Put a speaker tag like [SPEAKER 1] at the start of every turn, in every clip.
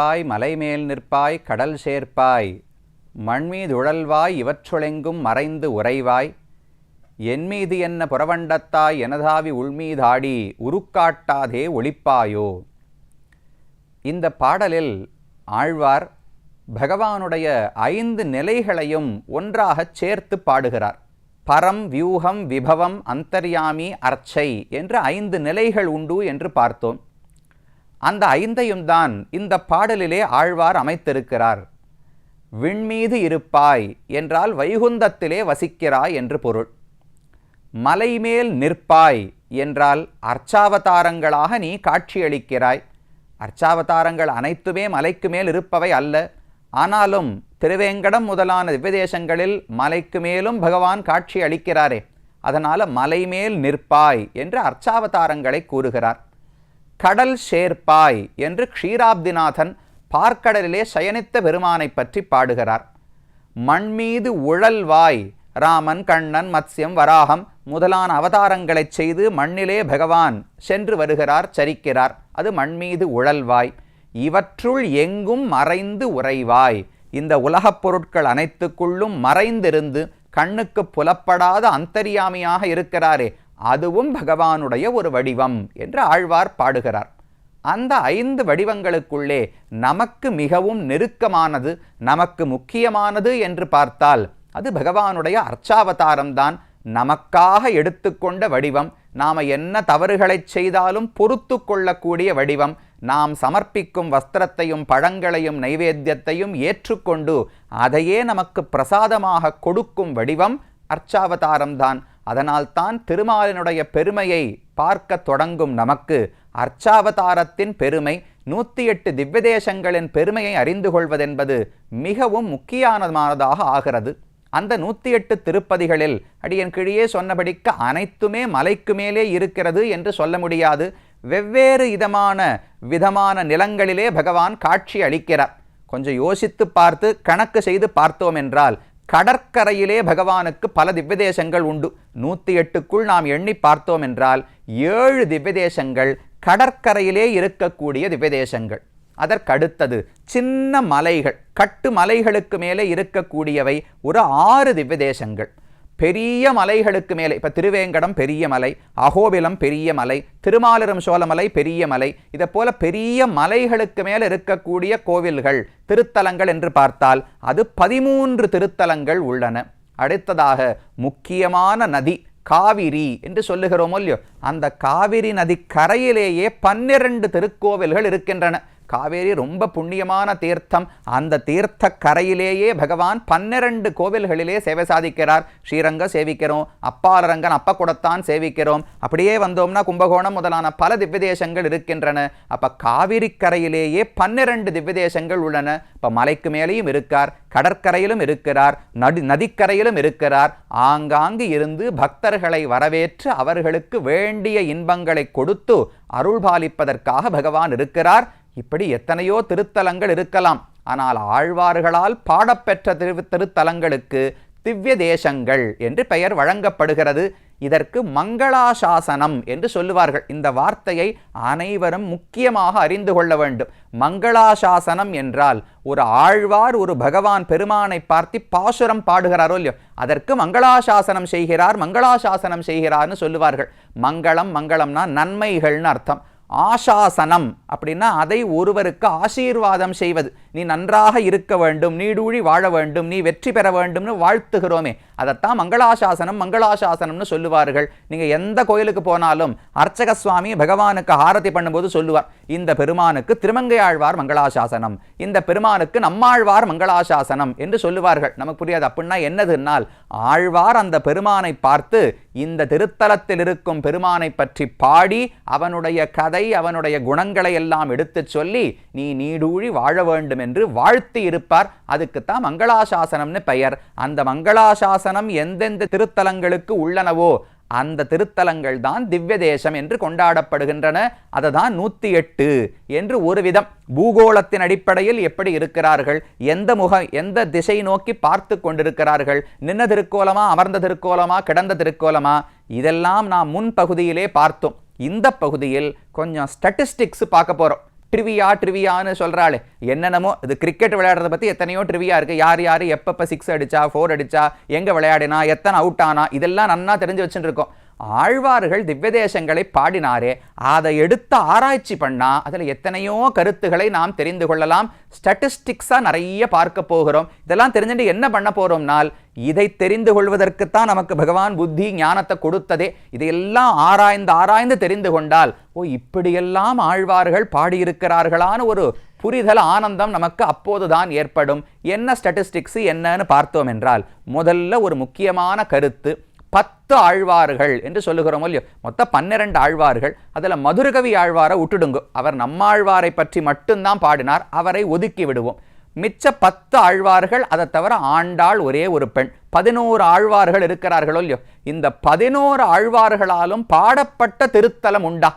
[SPEAKER 1] நிற்பாய் மலைமேல் நிற்பாய் கடல் சேர்ப்பாய். மண்மீதுழல்வாய் இவற்றுளெங்கும் மறைந்து உறைவாய். என்மீது என்ன புறவண்டத்தாய் எனதாவி உள்மீதாடி உருக்காட்டாதே ஒளிப்பாயோ இந்த பாடலில் ஆழ்வார் பகவானுடைய ஐந்து நிலைகளையும் ஒன்றாகச் சேர்த்து பாடுகிறார். பரம் வியூகம் விபவம் அந்தர்யாமி அர்ச்சை என்ற ஐந்து நிலைகள் உண்டு என்று பார்த்தோம். அந்த ஐந்தையும் தான் இந்த பாடலிலே ஆழ்வார் அமைத்திருக்கிறார். விண்மீது இருப்பாய் என்றால் வைகுந்தத்திலே வசிக்கிறாய் என்று பொருள். மலைமேல் நிற்பாய் என்றால் அர்ச்சாவதாரங்களாக நீ காட்சியளிக்கிறாய். அர்ச்சாவதாரங்கள் அனைத்துமே மலைக்கு மேல் இருப்பவை அல்ல. ஆனாலும் திருவேங்கடம் முதலான திவ்யதேசங்களில் மலைக்கு மேலும் பகவான் காட்சி அளிக்கிறாரே அதனால மலைமேல் நிற்பாய் என்று அர்ச்சாவதாரங்களை கூறுகிறார். கடல் சேர்ப்பாய் என்று க்ஷீராப்திநாதன் பார்க்கடலிலே சயனித்த பெருமானை பற்றி பாடுகிறார். மண்மீது உழல்வாய் ராமன் கண்ணன் மத்ஸ்யம் வராகம் முதலான அவதாரங்களைச் செய்து மண்ணிலே பகவான் சென்று வருகிறார் சரிக்கிறார். அது மண்மீது உழல்வாய். இவற்றுள் எங்கும் மறைந்து உறைவாய். இந்த உலகப் பொருட்கள் அனைத்துக்குள்ளும் மறைந்திருந்து கண்ணுக்கு புலப்படாத அந்தரியாமியாக இருக்கிறாரே. அதுவும் பகவானுடைய ஒரு வடிவம் என்று ஆழ்வார் பாடுகிறார். அந்த ஐந்து வடிவங்களுக்குள்ளே நமக்கு மிகவும் நெருக்கமானது நமக்கு முக்கியமானது என்று பார்த்தால் அது பகவானுடைய அர்ச்சாவதாரம்தான். நமக்காக எடுத்துக்கொண்ட வடிவம் நாம் என்ன தவறுகளைச் செய்தாலும் பொறுத்து கொள்ளக்கூடிய வடிவம் நாம் சமர்ப்பிக்கும் வஸ்திரத்தையும் பழங்களையும் நைவேத்தியத்தையும் ஏற்றுக்கொண்டு அதையே நமக்கு பிரசாதமாக கொடுக்கும் வடிவம் அர்ச்சாவதாரம்தான். அதனால்தான் திருமாலினுடைய பெருமையை பார்க்க தொடங்கும் நமக்கு அர்ச்சாவதாரத்தின் பெருமை நூற்றி எட்டு திவ்யதேசங்களின் பெருமையை அறிந்து கொள்வதென்பது மிகவும் முக்கியமானதாக ஆகிறது. அந்த நூற்றி எட்டு திருப்பதிகளில் அடியன் கிழியே சொன்னபடிக்கு அனைத்துமே மலைக்கு மேலே இருக்கிறது என்று சொல்ல முடியாது. வெவ்வேறு இதமான விதமான நிலங்களிலே பகவான் காட்சி அளிக்கிறார். கொஞ்சம் யோசித்து பார்த்து கணக்கு செய்து பார்த்தோம் என்றால் கடற்கரையிலே பகவானுக்கு பல திவ்யதேசங்கள் உண்டு. நூற்றி எட்டுக்குள் நாம் எண்ணி பார்த்தோம் என்றால் ஏழு திவ்யதேசங்கள் கடற்கரையிலே இருக்கக்கூடிய திவ்யதேசங்கள். அதற்கடுத்தது சின்ன மலைகள் கட்டு மலைகளுக்கு மேலே இருக்கக்கூடியவை ஒரு ஆறு திவ்யதேசங்கள். பெரிய மலைகளுக்கு மேலே இப்போ திருவேங்கடம் பெரிய மலை அகோபிலம் பெரிய மலை திருமாலிரம் சோழமலை பெரிய மலை இதை போல பெரிய மலைகளுக்கு மேலே இருக்கக்கூடிய கோவில்கள் திருத்தலங்கள் என்று பார்த்தால் அது பதிமூன்று திருத்தலங்கள் உள்ளன. அடுத்ததாக முக்கியமான நதி காவிரி என்று சொல்லுகிறோமோ இல்லையோ அந்த காவிரி நதி கரையிலேயே பன்னிரண்டு திருக்கோவில்கள் இருக்கின்றன. காவேரி ரொம்ப புண்ணியமான தீர்த்தம். அந்த தீர்த்த கரையிலேயே பகவான் பன்னிரண்டு கோவில்களிலே சேவை சாதிக்கிறார். ஸ்ரீரங்க சேவிக்கிறோம் அப்பாலரங்கன் அப்பக்குடத்தான் சேவிக்கிறோம். அப்படியே வந்தோம்னா கும்பகோணம் முதலான பல திவ்யதேசங்கள் இருக்கின்றன. அப்ப காவிரி கரையிலேயே பன்னிரண்டு திவ்யதேசங்கள் உள்ளன. இப்ப மலைக்கு மேலேயும் இருக்கார் கடற்கரையிலும் இருக்கிறார் நடி நதிக்கரையிலும் இருக்கிறார். ஆங்காங்கு இருந்து பக்தர்களை வரவேற்று அவர்களுக்கு வேண்டிய இன்பங்களை கொடுத்து அருள்பாலிப்பதற்காக பகவான் இருக்கிறார். இப்படி எத்தனையோ திருத்தலங்கள் இருக்கலாம். ஆனால் ஆழ்வார்களால் பாடப்பெற்ற திரு திருத்தலங்களுக்கு திவ்ய தேசங்கள் என்று பெயர் வழங்கப்படுகிறது. இதற்கு மங்களாசாசனம் என்று சொல்லுவார்கள். இந்த வார்த்தையை அனைவரும் முக்கியமாக அறிந்து கொள்ள வேண்டும். மங்களாசாசனம் என்றால் ஒரு ஆழ்வார் ஒரு பகவான் பெருமானை பார்த்து பாசுரம் பாடுகிறாரோ இல்லையோ அதற்கு மங்களாசாசனம் செய்கிறார் மங்களாசாசனம் செய்கிறார்னு சொல்லுவார்கள். மங்களம் மங்களம்னா நன்மைகள்னு அர்த்தம். ஆசாசனம் அப்படின்னா அதை ஒருவருக்கு ஆசீர்வாதம் செய்வது. நீ நன்றாக இருக்க வேண்டும் நீடூழி வாழ வேண்டும் நீ வெற்றி பெற வேண்டும்னு வாழ்த்துகிறோமே. அதைத்தான் மங்களாசாசனம் மங்களாசாசனம்னு சொல்லுவார்கள். நீங்க எந்த கோயிலுக்கு போனாலும் அர்ச்சக சுவாமி பகவானுக்கு ஆரத்தி பண்ணும்போது சொல்லுவார் இந்த பெருமானுக்கு திருமங்கை ஆழ்வார் மங்களாசாசனம் இந்த பெருமானுக்கு நம்மாழ்வார் மங்களாசாசனம் என்று சொல்லுவார்கள். நமக்கு புரியாது. அப்படின்னா என்னதுன்னால் ஆழ்வார் அந்த பெருமானை பார்த்து இந்த திருத்தலத்தில் இருக்கும் பெருமானை பற்றி பாடி அவனுடைய கதை அவனுடைய குணங்களை எல்லாம் எடுத்துச் சொல்லி நீ நீடூழி வாழ வேண்டும் என்று வாழ்த்தி இருப்பார். அதுக்குத்தான் மங்களாசாசனம்னு பெயர். அந்த மங்களாசாசனம் எந்தெந்த திருத்தலங்களுக்கு உள்ளனவோ அந்த திருத்தலங்கள் தான் திவ்ய தேசம் என்று கொண்டாடப்படுகின்றன. அதுதான் நூற்றி எட்டு என்று ஒரு விதம் பூகோளத்தின் அடிப்படையில் எப்படி இருக்கிறார்கள் எந்த முக எந்த திசை நோக்கி பார்த்து கொண்டிருக்கிறார்கள் நின்ன திருக்கோலமா அமர்ந்த திருக்கோலமா கிடந்த திருக்கோலமா இதெல்லாம் நாம் முன் பகுதியிலே பார்த்தோம். இந்த பகுதியில் கொஞ்சம் ஸ்டட்டிஸ்டிக்ஸ் பார்க்க போறோம். ட்ரிவியா ட்ரிவியான்னு சொல்கிறாள் என்னென்னமோ இது கிரிக்கெட் விளையாடுறத பற்றி எத்தனையோ ட்ரிவியா இருக்குது யார் யார் எப்பப்போ சிக்ஸ் அடித்தா ஃபோர் அடித்தா எங்கே விளையாடினா எத்தனை அவுட் ஆனா இதெல்லாம் நன்னா தெரிஞ்சு வச்சுட்டு இருக்கோம். ஆழ்வார்கள் திவ்யதேசங்களை பாடினாரே. அதை எடுத்து ஆராய்ச்சி பண்ணால் அதில் எத்தனையோ கருத்துக்களை நாம் தெரிந்து கொள்ளலாம். ஸ்டட்டிஸ்டிக்ஸாக நிறைய பார்க்க போகிறோம். இதெல்லாம் தெரிஞ்சுட்டு என்ன பண்ண போகிறோம்னால் இதை தெரிந்து கொள்வதற்குத்தான் நமக்கு பகவான் புத்தி ஞானத்தை கொடுத்ததே. இதையெல்லாம் ஆராய்ந்து ஆராய்ந்து தெரிந்து கொண்டால் ஓ இப்படியெல்லாம் ஆழ்வார்கள் பாடியிருக்கிறார்களான ஒரு புரிதல் ஆனந்தம் நமக்கு அப்போதுதான் ஏற்படும். என்ன ஸ்டட்டிஸ்டிக்ஸ் என்னன்னு பார்த்தோம் என்றால் முதல்ல ஒரு முக்கியமான கருத்து பத்து ஆழ்வார்கள் என்று சொல்லுகிறோம் இல்லையோ? மொத்தம் பன்னிரண்டு ஆழ்வார்கள். அதில் மதுரகவி ஆழ்வாரை விட்டுடுங்க அவர் நம்மாழ்வாரை பற்றி மட்டும்தான் பாடினார். அவரை ஒதுக்கி விடுவோம். மிச்ச பத்து ஆழ்வார்கள் அதை தவிர ஆண்டாள் ஒரே ஒரு பெண். பதினோரு ஆழ்வார்கள் இருக்கிறார்களோ இல்லையோ? இந்த பதினோரு ஆழ்வார்களாலும் பாடப்பட்ட திருத்தலம் உண்டா?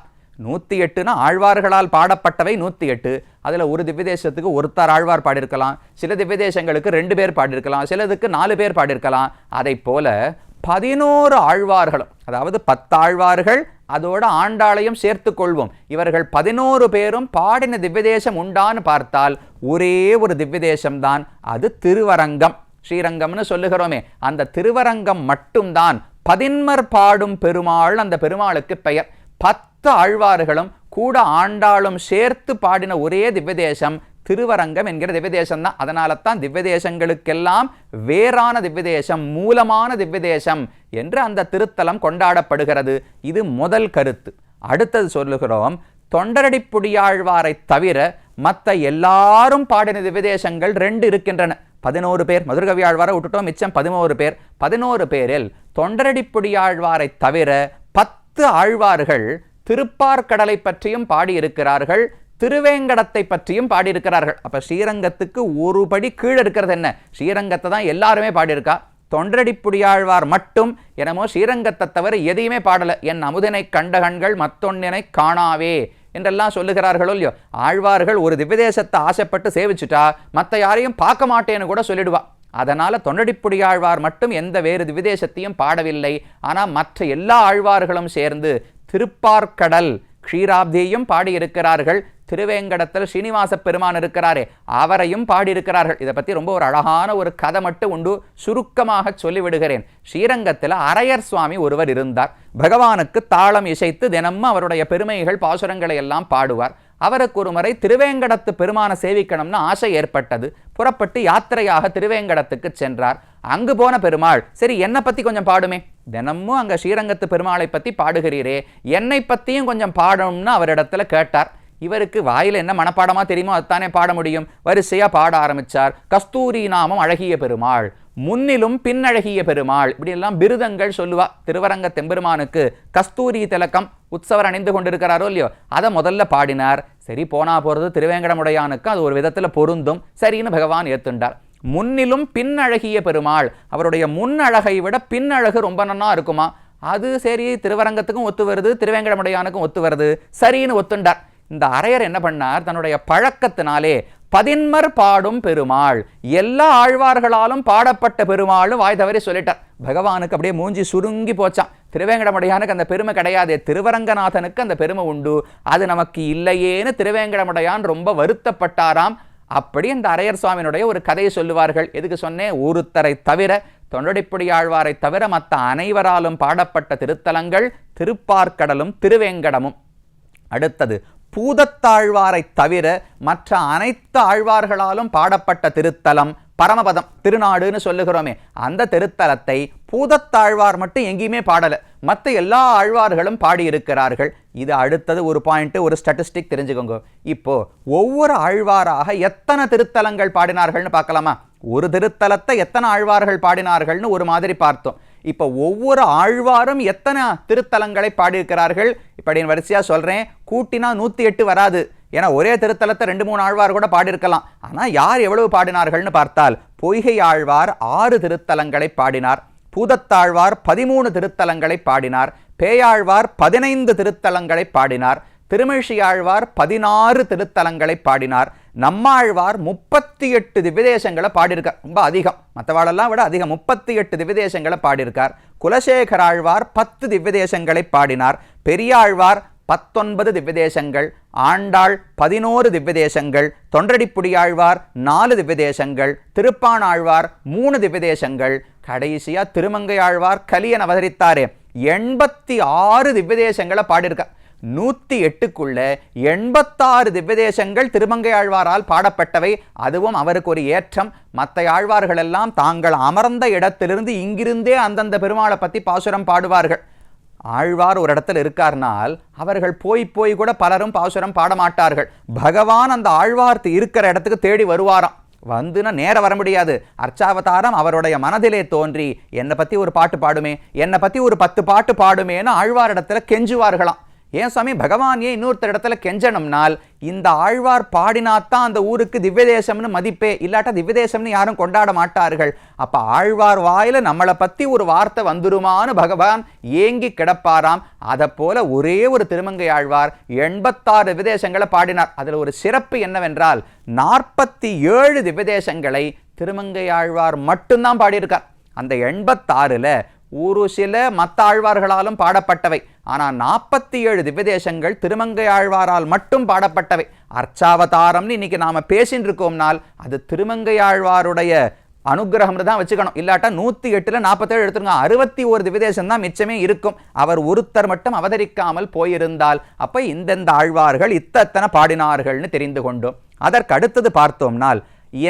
[SPEAKER 1] நூற்றி எட்டுனா ஆழ்வார்களால் பாடப்பட்டவை நூற்றி எட்டு. அதில் ஒரு திவ்யதேசத்துக்கு ஒருத்தர் ஆழ்வார் பாடியிருக்கலாம். சில திவ்யதேசங்களுக்கு ரெண்டு பேர் பாடியிருக்கலாம். சிலதுக்கு நாலு பேர் பாடியிருக்கலாம். அதை போல பதினோரு ஆழ்வார்களும் அதாவது பத்தாழ்வார்கள் அதோட ஆண்டாளையும் சேர்த்து கொள்வோம். இவர்கள் பதினோரு பேரும் பாடின திவ்யதேசம் உண்டான்னு பார்த்தால் ஒரே ஒரு திவ்யதேசம்தான் அது திருவரங்கம். ஸ்ரீரங்கம்னு சொல்லுகிறோமே அந்த திருவரங்கம் மட்டும்தான் பதின்மர் பாடும் பெருமாள் அந்த பெருமாளுக்கு பெயர். பத்து ஆழ்வார்களும் கூட ஆண்டாளும் சேர்த்து பாடின ஒரே திவ்யதேசம் திருவரங்கம் என்கிற திவ்யதேசம் தான் அதனால தான் திவ்யதேசங்களுக்கெல்லாம் வேறான திவ்யதேசம் மூலமான திவ்யதேசம் என்று அந்த திருத்தலம் கொண்டாடப்படுகிறது. இது முதல் கருத்து. அடுத்தது சொல்லுகிறோம் தொண்டரடிப்புடியாழ்வாரை தவிர மற்ற எல்லாரும் பாடின திவ்யதேசங்கள் ரெண்டு இருக்கின்றன. பதினோரு பேர் மதுரகவி ஆழ்வாரை விட்டுட்டோம் மிச்சம் பதினோரு பேர். பதினோரு பேரில் தொண்டரடிப்புடியாழ்வாரை தவிர பத்து ஆழ்வார்கள் திருப்பார்கடலை பற்றியும் பாடியிருக்கிறார்கள். திருவேங்கடத்தை பற்றியும் பாடியிருக்கிறார்கள். அப்போ ஸ்ரீரங்கத்துக்கு ஒரு படி கீழே இருக்கிறது என்ன? ஸ்ரீரங்கத்தை தான் எல்லாருமே பாடியிருக்கா? தொண்டடிப்புடியாழ்வார் மட்டும் என்னமோ ஸ்ரீரங்கத்தை தவிர எதையுமே பாடலை. என் அமுதனை கண்ட கண்கள் மத்தொன்னினை காணாவே என்றெல்லாம் சொல்லுகிறார்களோ இல்லையோ? ஆழ்வார்கள் ஒரு திவ்யதேசத்தை ஆசைப்பட்டு சேவிச்சுட்டா மற்ற யாரையும் பார்க்க மாட்டேன்னு கூட சொல்லிடுவா. அதனால் தொண்டடிப்புடியாழ்வார் மட்டும் எந்த வேறு திவ்யதேசத்தையும் பாடவில்லை. ஆனால் மற்ற எல்லா ஆழ்வார்களும் சேர்ந்து திருப்பார்கடல் க்ஷீராப்தியையும் பாடியிருக்கிறார்கள். திருவேங்கடத்தில் ஸ்ரீனிவாச பெருமான் இருக்கிறாரே அவரையும் பாடியிருக்கிறார்கள். இதை பற்றி ரொம்ப ஒரு அழகான ஒரு கதை மட்டும் உண்டு சுருக்கமாக சொல்லிவிடுகிறேன். ஸ்ரீரங்கத்தில் அரையர் சுவாமி ஒருவர் இருந்தார். பகவானுக்கு தாளம் இசைத்து தினமும் அவருடைய பெருமைகள் பாசுரங்களை எல்லாம் பாடுவார். அவருக்கு ஒரு முறை திருவேங்கடத்து பெருமானை சேவிக்கணும்னு ஆசை ஏற்பட்டது. புறப்பட்டு யாத்திரையாக திருவேங்கடத்துக்கு சென்றார். அங்கு போன பெருமாள் சரி என்னை பற்றி கொஞ்சம் பாடுமே. தினமும் அங்கே ஸ்ரீரங்கத்து பெருமாளை பற்றி பாடுகிறீரே. என்னை பற்றியும் கொஞ்சம் பாடணும்னு அவரிடத்துல கேட்டார். இவருக்கு வாயில என்ன மனப்பாடமா தெரியுமோ அதுதானே பாட முடியும். வரிசையா பாட ஆரம்பிச்சார். கஸ்தூரி நாமம் அழகிய பெருமாள் முன்னிலும் பின்னழகிய பெருமாள் இப்படியெல்லாம் பிருதங்கள் சொல்லுவா. திருவரங்க தெம்பெருமானுக்கு கஸ்தூரி திலக்கம் உற்சவர் அணிந்து கொண்டிருக்கிறாரோ இல்லையோ அதை முதல்ல பாடினார். சரி போனா போறது திருவேங்கடமுடையானுக்கு அது ஒரு விதத்துல பொருந்தும். சரின்னு பகவான் ஏத்துண்டார். முன்னிலும் பின்னழகிய பெருமாள் அவருடைய முன் அழகை விட பின்னழகு ரொம்ப நன்னா இருக்குமா? அது சரி திருவரங்கத்துக்கும் ஒத்து வருது திருவேங்கடமுடையானுக்கும் ஒத்து வருது. சரின்னு ஒத்துண்டார். இந்த அரையர் என்ன பண்ணார்? தன்னுடைய பழக்கத்தினாலே பதின்மர் பாடும் பெருமாள். எல்லா ஆழ்வார்களாலும் பாடப்பட்ட பெருமாளும் வாய் தவறி சொல்லிட்டார். பகவானுக்கு அப்படியே மூஞ்சி சுருங்கி போச்சான். திருவேங்கடமுடையானுக்கு அந்த பெருமை கிடையாது. திருவரங்கநாதனுக்கு அந்த பெருமை உண்டு. அது நமக்கு இல்லையேன்னு திருவேங்கடமுடையான் ரொம்ப வருத்தப்பட்டாராம். அப்படி அந்த அரையர் சுவாமியினுடைய ஒரு கதையை சொல்லுவார்கள். எதுக்கு சொன்னேன் ஒருத்தரை தவிர தொண்டடிப்புடி ஆழ்வாரை தவிர மற்ற அனைவராலும் பாடப்பட்ட திருத்தலங்கள் திருப்பார்க்கடலும் திருவேங்கடமும். அடுத்தது பூதத்தாழ்வாரை தவிர மற்ற அனைத்து ஆழ்வார்களாலும் பாடப்பட்ட திருத்தலம் பரமபதம் திருநாடுன்னு சொல்லுகிறோமே அந்த திருத்தலத்தை பூதத்தாழ்வார் மட்டும் எங்கேயுமே பாடலை. மற்ற எல்லா ஆழ்வார்களும் பாடியிருக்கிறார்கள். இது அடுத்தது ஒரு பாயிண்ட்டு ஒரு ஸ்டட்டிஸ்டிக் தெரிஞ்சுக்கோங்க. இப்போ ஒவ்வொரு ஆழ்வாராக எத்தனை திருத்தலங்கள் பாடினார்கள்னு பார்க்கலாமா? ஒரு திருத்தலத்தை எத்தனை ஆழ்வார்கள் பாடினார்கள்னு ஒரு மாதிரி பார்த்தோம். இப்போ ஒவ்வொரு ஆழ்வாரும் எத்தனை திருத்தலங்களை பாடியிருக்கிறார்கள்? இப்படி வரிசையாக சொல்கிறேன் கூட்டினா நூற்றி எட்டு வராது. ஏன்னா ஒரே திருத்தலத்தை ரெண்டு மூணு ஆழ்வார் கூட பாடியிருக்கலாம். ஆனால் யார் எவ்வளவு பாடினார்கள்னு பார்த்தால் பொய்கை ஆழ்வார் ஆறு திருத்தலங்களை பாடினார். பூதத்தாழ்வார் பதிமூணு திருத்தலங்களை பாடினார். பேயாழ்வார் பதினைந்து திருத்தலங்களை பாடினார். திருமிழியாழ்வார் பதினாறு திருத்தலங்களை பாடினார். நம்மாழ்வார் முப்பத்தி எட்டு திவ்யதேசங்களை பாடியிருக்கார். ரொம்ப அதிகம். மற்றவாளெல்லாம் விட அதிகம். முப்பத்தி எட்டு திவ்யதேசங்களை பாடியிருக்கார். குலசேகராழ்வார் பத்து திவ்யதேசங்களை பாடினார். பெரியாழ்வார் பத்தொன்பது திவ்யதேசங்கள் ஆண்டாள் பதினோரு திவ்யதேசங்கள் தொண்டடிப்புடியாழ்வார் நாலு திவ்யதேசங்கள் திருப்பானாழ்வார் மூணு திவ்யதேசங்கள். கடைசியா திருமங்கையாழ்வார் கலியன் அவதரித்தார். எண்பத்தி ஆறு திவ்யதேசங்களை பாடியிருக்கார் நூத்தி எட்டுக்குள்ள எண்பத்தாறு திவ்யதேசங்கள் திருமங்கையாழ்வாரால் பாடப்பட்டவை. அதுவும் அவருக்கு ஒரு ஏற்றம். மற்ற ஆழ்வார்களெல்லாம் தாங்கள் அமர்ந்த இடத்திலிருந்து இங்கிருந்தே அந்தந்த பெருமாளை பத்தி பாசுரம் பாடுவார்கள். ஆழ்வார் ஒரு இடத்துல இருக்கார்னால் அவர்கள் போய் போய் கூட பலரும் பாசுரம் பாட மாட்டார்கள் பகவான் அந்த ஆழ்வார்த்து இருக்கிற இடத்துக்கு தேடி வருவாராம். வந்துன்னா நேர வர முடியாது. அர்ச்சாவதாரம் அவருடைய மனதிலே தோன்றி என்னை பற்றி ஒரு பாட்டு பாடுமே என்னை பற்றி ஒரு பத்து பாட்டு பாடுமேன்னு ஆழ்வார் இடத்துல கெஞ்சுவார்களாம். ஏன் சுவாமி? பகவான் ஏன் இன்னொருத்தர் இடத்துல கெஞ்சணும்னால் இந்த ஆழ்வார் பாடினாத்தான் அந்த ஊருக்கு திவ்யதேசம்னு மதிப்பே இல்லாட்டா திவ்யதேசம்னு யாரும் கொண்டாட மாட்டார்கள். அப்போ ஆழ்வார் வாயில் நம்மளை பற்றி ஒரு வார்த்தை வந்துருமான்னு பகவான் ஏங்கி கிடப்பாராம். அதை போல ஒரே ஒரு திருமங்கை ஆழ்வார் எண்பத்தாறு திவ்யதேசங்களை பாடினார். அதில் ஒரு சிறப்பு என்னவென்றால் நாற்பத்தி ஏழு திவ்யதேசங்களை திருமங்கை ஆழ்வார் மட்டும்தான் பாடியிருக்கார். அந்த எண்பத்தாறில் ஒரு சில மற்ற ஆழ்வார்களாலும் பாடப்பட்டவை. ஆனால் நாற்பத்தி ஏழு திவ்யதேசங்கள் திருமங்கை ஆழ்வாரால் மட்டும் பாடப்பட்டவை. அர்ச்சாவதாரம்னு இன்னைக்கு நாம பேசின்னு இருக்கோம்னால் அது திருமங்கை ஆழ்வாருடைய அனுகிரகம்னு தான் வச்சுக்கணும். இல்லாட்டா நூற்றி எட்டில் நாற்பத்தேழு எடுத்துருங்க அறுபத்தி ஒரு திவ்யதேசம் தான் மிச்சமே இருக்கும். அவர் ஒருத்தர் மட்டும் அவதரிக்காமல் போயிருந்தால் அப்போ இந்தெந்த ஆழ்வார்கள் இத்தத்தனை பாடினார்கள்னு தெரிந்து கொண்டோம். அதற்கு அடுத்தது பார்த்தோம்னால்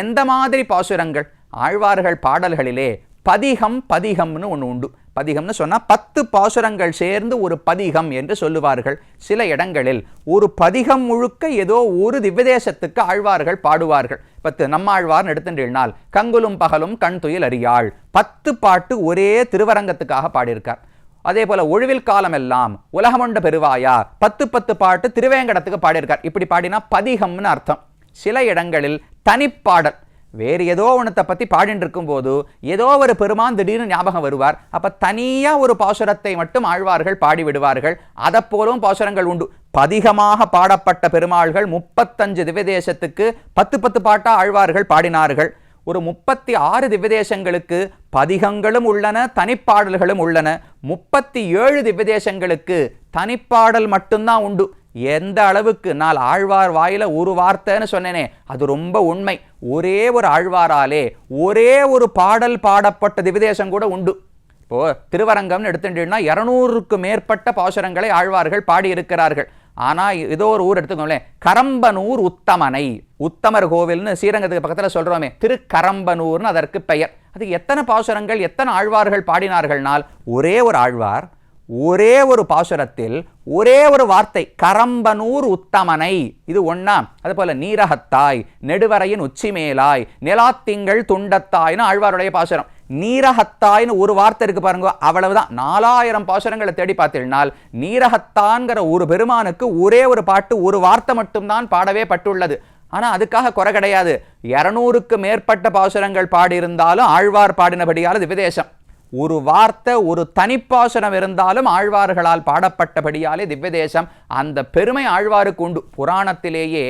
[SPEAKER 1] எந்த மாதிரி பாசுரங்கள்? ஆழ்வார்கள் பாடல்களிலே பதிகம் பதிகம்னு ஒன்று உண்டு. பதிகம்னு சொன்னால் பத்து பாசுரங்கள் சேர்ந்து ஒரு பதிகம் என்று சொல்லுவார்கள் சில இடங்களில். ஒரு பதிகம் முழுக்க ஏதோ ஒரு திவ்யதேசத்துக்கு ஆழ்வார்கள் பாடுவார்கள். பத்து நம்மாழ்வார்னு எடுத்துட்டீழ்னால் கங்குலும் பகலும் கண் துயில் அறியாள் பத்து பாட்டு ஒரே திருவரங்கத்துக்காக பாடியிருக்கார். அதே போல ஒழிவில் காலம் எல்லாம் உலகமுண்ட பெருவாயா பத்து பத்து பாட்டு திருவேங்கடத்துக்கு பாடியிருக்கார். இப்படி பாடினா பதிகம்னு அர்த்தம். சில இடங்களில் தனிப்பாடல் வேறு ஏதோ ஒன்றத்தை பற்றி பாடிட்டு இருக்கும்போது ஏதோ ஒரு பெருமான் திடீர்னு ஞாபகம் வருவார். அப்போ தனியாக ஒரு பாசுரத்தை மட்டும் ஆழ்வார்கள் பாடி விடுவார்கள் அதை போலும் பாசுரங்கள் உண்டு. பதிகமாக பாடப்பட்ட பெருமாள்கள் முப்பத்தஞ்சு திவ்யதேசத்துக்கு பத்து பத்து பாட்டாக ஆழ்வார்கள் பாடினார்கள். ஒரு முப்பத்தி ஆறு திவ்யதேசங்களுக்கு பதிகங்களும் உள்ளன தனிப்பாடல்களும் உள்ளன. முப்பத்தி ஏழு திவ்யதேசங்களுக்கு தனிப்பாடல் மட்டும்தான் உண்டு. எந்த அளவுக்கு நான் ஆழ்வார் வாயில ஒரு வார்த்தைன்னு சொன்னேனே அது ரொம்ப உண்மை. ஒரே ஒரு ஆழ்வாராலே ஒரே ஒரு பாடல் பாடப்பட்ட திவிதேசம் கூட உண்டு. இப்போ திருவரங்கம்னு எடுத்துட்டீங்கன்னா இரநூறுக்கு மேற்பட்ட பாசுரங்களை ஆழ்வார்கள் பாடியிருக்கிறார்கள். ஆனால் ஏதோ ஒரு ஊர் எடுத்துக்கோங்களேன் கரம்பனூர் உத்தமனை உத்தமர் கோவில்னு ஸ்ரீரங்கத்துக்கு பக்கத்தில் சொல்கிறோமே திருக்கரம்பனூர்னு அதற்கு பெயர். அது எத்தனை பாசுரங்கள் எத்தனை ஆழ்வார்கள் பாடினார்கள்னால் ஒரே ஒரு ஆழ்வார் ஒரே ஒரு பாசுரத்தில் ஒரே ஒரு வார்த்தை கரம்பனூர் உத்தமனை. இது ஒன்னா அது போல நீரகத்தாய் நெடுவரையின் உச்சி மேலாய் நிலாத்திங்கள் துண்டத்தாய்னு ஆழ்வாருடைய பாசுரம். நீரகத்தாய்னு ஒரு வார்த்தை இருக்கு பாருங்க அவ்வளவுதான். நாலாயிரம் பாசுரங்களை தேடி பார்த்தீங்கன்னால் நீரகத்தான்கிற ஒரு பெருமானுக்கு ஒரே ஒரு பாட்டு ஒரு வார்த்தை மட்டும்தான் பாடவே பட்டுள்ளது. ஆனால் அதுக்காக குறை கிடையாது. இரநூறுக்கு மேற்பட்ட பாசுரங்கள் பாடியிருந்தாலும் ஆழ்வார் பாடினபடியால் இது விதேசம். ஒரு வார்த்தை ஒரு தனிப்பாசனம் இருந்தாலும் ஆழ்வார்களால் பாடப்பட்டபடியாலே திவ்யதேசம் அந்த பெருமை ஆழ்வாருக்கு உண்டு. புராணத்திலேயே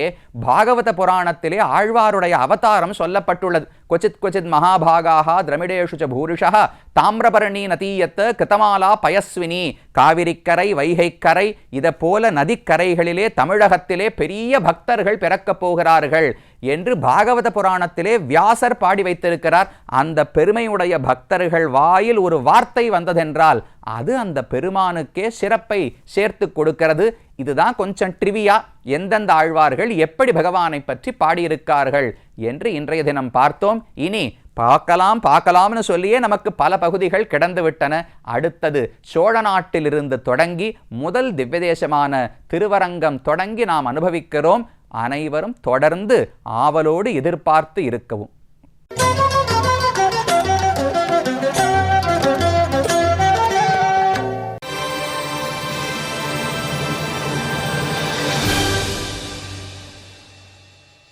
[SPEAKER 1] பாகவத புராணத்திலே ஆழ்வாருடைய அவதாரம் சொல்லப்பட்டுள்ளது. கொச்சித் கொச்சித் மகாபாகாக திரமிடேஷு ச பூரிஷா தாமிரபரணி நதீயத்த கிருத்தமாலா பயஸ்வினி காவிரிக்கரை வைகைக்கரை இதை போல நதிக்கரைகளிலே தமிழகத்திலே பெரிய பக்தர்கள் பிறக்கப் போகிறார்கள். என்று பாகவத புராணத்திலே வியாசர் பாடி வைத்திருக்கிறார். அந்த பெருமையுடைய பக்தர்கள் வாயில் ஒரு வார்த்தை வந்ததென்றால் அது அந்த பெருமானுக்கே சிறப்பை சேர்த்து கொடுக்கிறது. இதுதான் கொஞ்சம் ட்ரிவியா எந்தெந்த ஆழ்வார்கள் எப்படி பகவானை பற்றி பாடியிருக்கார்கள் என்று இன்றைய தினம் பார்த்தோம். இனி பார்க்கலாம் பார்க்கலாம்னு சொல்லியே நமக்கு பல பகுதிகள் கிடந்து விட்டன. அடுத்தது சோழ நாட்டிலிருந்து தொடங்கி முதல் திவ்யதேசமான திருவரங்கம் தொடங்கி நாம் அனுபவிக்கிறோம். அனைவரும் தொடர்ந்து ஆவலோடு எதிர்பார்த்து இருக்கவும்.